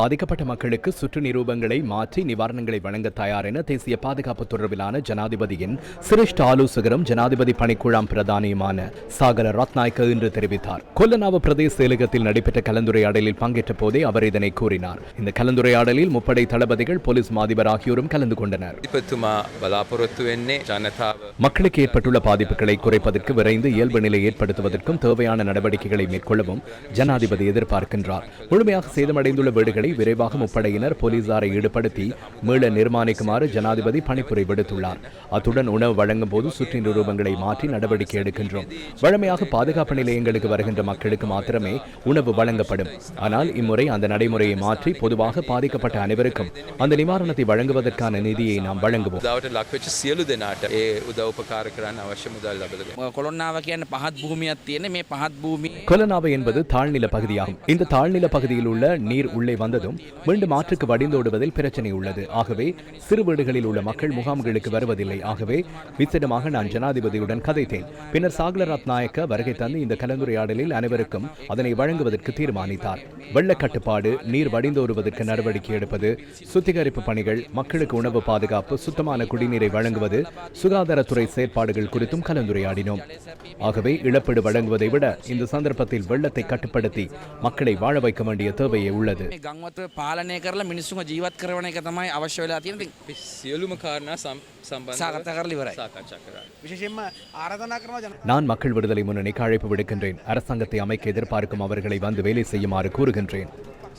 பாதிக்கப்பட்ட மக்களுக்கு சுற்று நிரூபங்களை மாற்றி நிவாரணங்களை வழங்க தயார் என தேசிய பாதுகாப்பு தொடர்பிலான ஜனாதிபதியின் சிரேஷ்ட ஆலோசகரும் ஜனாதிபதி பணிக்குழாம் பிரதானியுமான சாகர ரத்நாயக்க இன்று தெரிவித்தார். கொல்லநாவ பிரதேச செயலகத்தில் நடைபெற்ற கலந்துரையாடலில் பங்கேற்ற போதே அவர் இதனை கூறினார். இந்த கலந்துரையாடலில் முப்படை தளபதிகள் போலீஸ் மாதிபர் ஆகியோரும் கலந்து கொண்டனர். மக்களுக்கு ஏற்பட்டுள்ள பாதிப்புகளை குறைப்பதற்கு விரைந்து இயல்பு நிலை ஏற்படுத்துவதற்கும் தேவையான நடவடிக்கைகளை மேற்கொள்ளவும் ஜனாதிபதி எதிர்பார்க்கின்றார். முழுமையாக சேதமடைந்துள்ள வீடுகளை விரைவாக முப்படையினர் போலீசாரை ஈடுபடுத்தி மீள நிர்மாணிக்குமாறு ஜனாதிபதி பணிப்புரை விடுத்துள்ளார். அத்துடன் உணவு வழங்கும் போது சுற்றி நிரூபங்களை மாற்றி நடவடிக்கை எடுக்கின்றோம். வழமையாக பாதுகாப்பு நிலையங்களுக்கு வருகின்ற மக்களுக்கு மாத்திரமே உணவு வழங்கப்படும். ஆனால் இம்முறை அந்த நடைமுறையை மாற்றி பொதுவாக பாதிக்கப்பட்ட அனைவருக்கும் அந்த நிவாரணத்தை வழங்குவதற்கான நிதியை நாம் வழங்குவோம். கொலனாவை என்பது தாழ்நில பகுதியாகும். இந்த தாழ்நில பகுதியில் உள்ள நீர் உள்ளே வந்த வந்ததும் மீண்டும் ஆற்றுக்கு வடிந்தோடுவதில் பிரச்சனை உள்ளது. ஆகவே சிறு வீடுகளில் உள்ள மக்கள் முகாம்களுக்கு வருவதில்லை. ஆகவே விசேடமாக நான் ஜனாதிபதியுடன் கதைத்தேன். பின்னர் சாகலராத் நாயக்க வருகை தந்து இந்த கலந்துரையாடலில் அனைவருக்கும் அதனை வழங்குவதற்கு தீர்மானித்தார். வெள்ள கட்டுப்பாடு நீர் வடிந்தோடுவதற்கு நடவடிக்கை எடுப்பது சுத்திகரிப்பு பணிகள் மக்களுக்கு உணவு பாதுகாப்பு சுத்தமான குடிநீரை வழங்குவது சுகாதாரத்துறை செயற்பாடுகள் குறித்தும் கலந்துரையாடினோம். ஆகவே இழப்பீடு வழங்குவதை விட இந்த சந்தர்ப்பத்தில் வெள்ளத்தை கட்டுப்படுத்தி மக்களை வாழ வைக்க வேண்டிய தேவையே உள்ளது. මේ ගංවතුව පාලනය කරලා මිනිස්සුම ජීවත් කරවන එක තමයි අවශ්‍ය වෙලා තියෙන ඉතින් අපි සියලුම කාරණා සම්- සම්බන්ධ සාකච්ඡා කරලා ඉවරයි. සාකච්ඡා කරන්න. විශේෂයෙන්ම ආරාධනා කරනවා ජන நான் மக்கள் விடுதலை முன்னணிக்கு அழைப்பு விடுக்கின்றேன் அரசாங்கத்தை அமைக்க எதிர்பார்க்கும் அவர்களை வந்து வேலை செய்யுமாறு கூறுகின்றேன்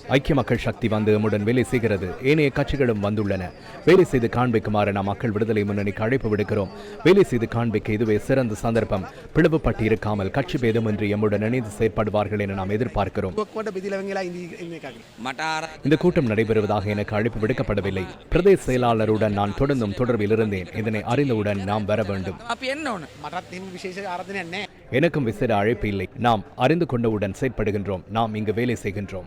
ஐக்கிய மக்கள் சக்தி வந்து எம்முடன் வேலை செய்கிறது. ஏனைய கட்சிகளும் வந்துள்ளன. வேலை செய்து காண்பிக்குமாறு நாம் மக்கள் விடுதலை முன்னணிக்கு அழைப்பு விடுக்கிறோம். வேலை செய்து காண்பிக்க இதுவே சிறந்த சந்தர்ப்பம். பிளவுபட்டு இருக்காமல் கட்சி பேதமின்றி எம்முடன் இணைந்து செயற்படுவார்கள் என நாம் எதிர்பார்க்கிறோம். இந்த கூட்டம் நடைபெறுவதாக எனக்கு அழைப்பு விடுக்கப்படவில்லை. பிரதேச செயலாளருடன் நான் தொடர்ந்தும் தொடர்பில் இருந்தேன். இதனை அறிந்தவுடன் நாம் வர வேண்டும். எனக்கும் விசேட அழைப்பு இல்லை. நாம் அறிந்து கொண்டவுடன் செயற்படுகின்றோம். நாம் இங்கு வேலை செய்கின்றோம்.